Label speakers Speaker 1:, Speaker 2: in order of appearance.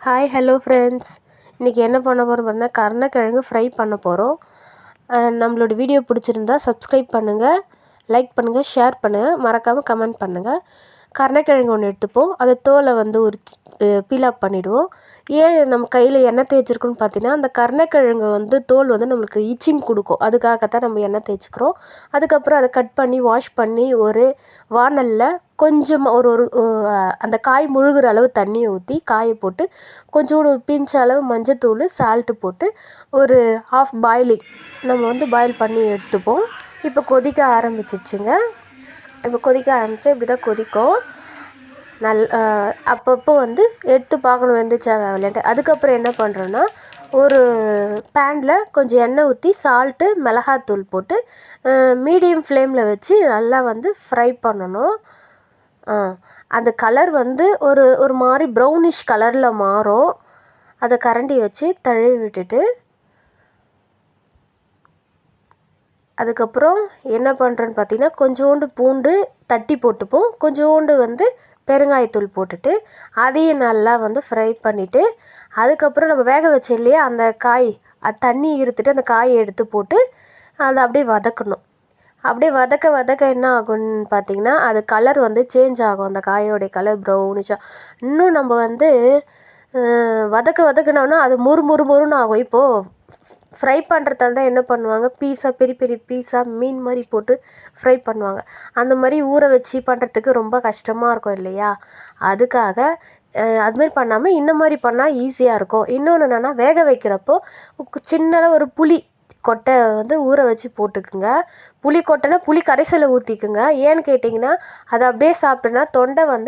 Speaker 1: Hi hello friends இன்றைக்கி என்ன பண்ண போகிறோம் பார்த்தீங்கன்னா கருணக்கிழங்கு ஃப்ரை பண்ண போகிறோம் நம்மளோட வீடியோ பிடிச்சிருந்தா சப்ஸ்கிரைப் பண்ணுங்கள் லைக் பண்ணுங்கள் ஷேர் பண்ணுங்கள் மறக்காமல் கமெண்ட் பண்ணுங்கள் கருணக்கிழங்கு ஒன்று எடுத்துப்போம். அதை தோலை வந்து உரிச்சு பீலாப் பண்ணிவிடுவோம் ஏன் நம்ம கையில் எண்ணெய் தேய்ச்சிருக்கோன்னு பார்த்தீங்கன்னா அந்த கருணக்கிழங்கு வந்து தோல் வந்து நம்மளுக்கு இச்சிங் கொடுக்கும். அதுக்காகத்தான் நம்ம எண்ணெய் தேய்ச்சிக்கிறோம். அதுக்கப்புறம் அதை கட் பண்ணி வாஷ் பண்ணி ஒரு வானலில் கொஞ்சமாக ஒரு ஒரு அந்த காய் முழுகிற அளவு தண்ணியை ஊற்றி காயை போட்டு கொஞ்சோண்டு பிஞ்ச் அளவு மஞ்சத்தூள் சால்ட்டு போட்டு ஒரு ஹாஃப் பாயிலிங் நம்ம வந்து பாயில் பண்ணி எடுத்துப்போம். இப்போ கொதிக்க ஆரம்பிச்சிருச்சுங்க. இப்போ கொதிக்க ஆரம்பித்தா இப்படி தான் கொதிக்கும். நல் அப்பப்போ வந்து எடுத்து பார்க்கணும் வெந்துச்சா விளையாட்டு அதுக்கப்புறம் என்ன பண்ணுறோன்னா ஒரு பேனில் கொஞ்சம் எண்ணெய் ஊற்றி சால்ட்டு மிளகாத்தூள் போட்டு மீடியம் ஃப்ளேமில் வச்சு நல்லா வந்து ஃப்ரை பண்ணணும். அந்த கலர் வந்து ஒரு ஒரு மாதிரி ப்ரௌனிஷ் கலரில் மாறும். அதை கரண்டி வச்சு தழுவி விட்டுட்டு அதுக்கப்புறம் என்ன பண்ணுறேன்னு பார்த்தீங்கன்னா கொஞ்சோண்டு பூண்டு தட்டி போட்டுப்போம். கொஞ்சோண்டு வந்து பெருங்காயத்தூள் போட்டுட்டு அதையும் நல்லா வந்து ஃப்ரை பண்ணிவிட்டு அதுக்கப்புறம் நம்ம வேக வச்ச இல்லையா அந்த காய் அது தண்ணி இருத்துட்டு அந்த காயை எடுத்து போட்டு அதை அப்படியே வதக்கணும். அப்படியே வதக்க வதக்க என்ன ஆகும்னு பார்த்தீங்கன்னா அது கலர் வந்து சேஞ்ச் ஆகும். அந்த காயோடைய கலர் ப்ரௌனிஷாக இன்னும் நம்ம வந்து வதக்க வதக்கினோன்னா அது முறு முறு முறுன்னு ஆகும். இப்போது ஃப்ரை பண்ணுறதா இருந்தால் என்ன பண்ணுவாங்க? பீஸாக பெரிய பெரிய பீஸாக மீன் மாதிரி போட்டு ஃப்ரை பண்ணுவாங்க. அந்த மாதிரி ஊற வச்சு பண்ணுறதுக்கு ரொம்ப கஷ்டமாக இருக்கும் இல்லையா? அதுக்காக அதுமாரி பண்ணாமல் இந்த மாதிரி பண்ணால் ஈஸியாக இருக்கும். இன்னொன்று என்னென்னா வேக வைக்கிறப்போ சின்னதாக ஒரு புளி கொட்டை வந்து ஊற வச்சு போட்டுக்குங்க. புளிக்கொட்டைனா புளி கரைசலை ஊற்றிக்குங்க ஏன்னு கேட்டிங்கன்னா அதை அப்படியே சாப்பிட்டோன்னா தொண்டை வந்து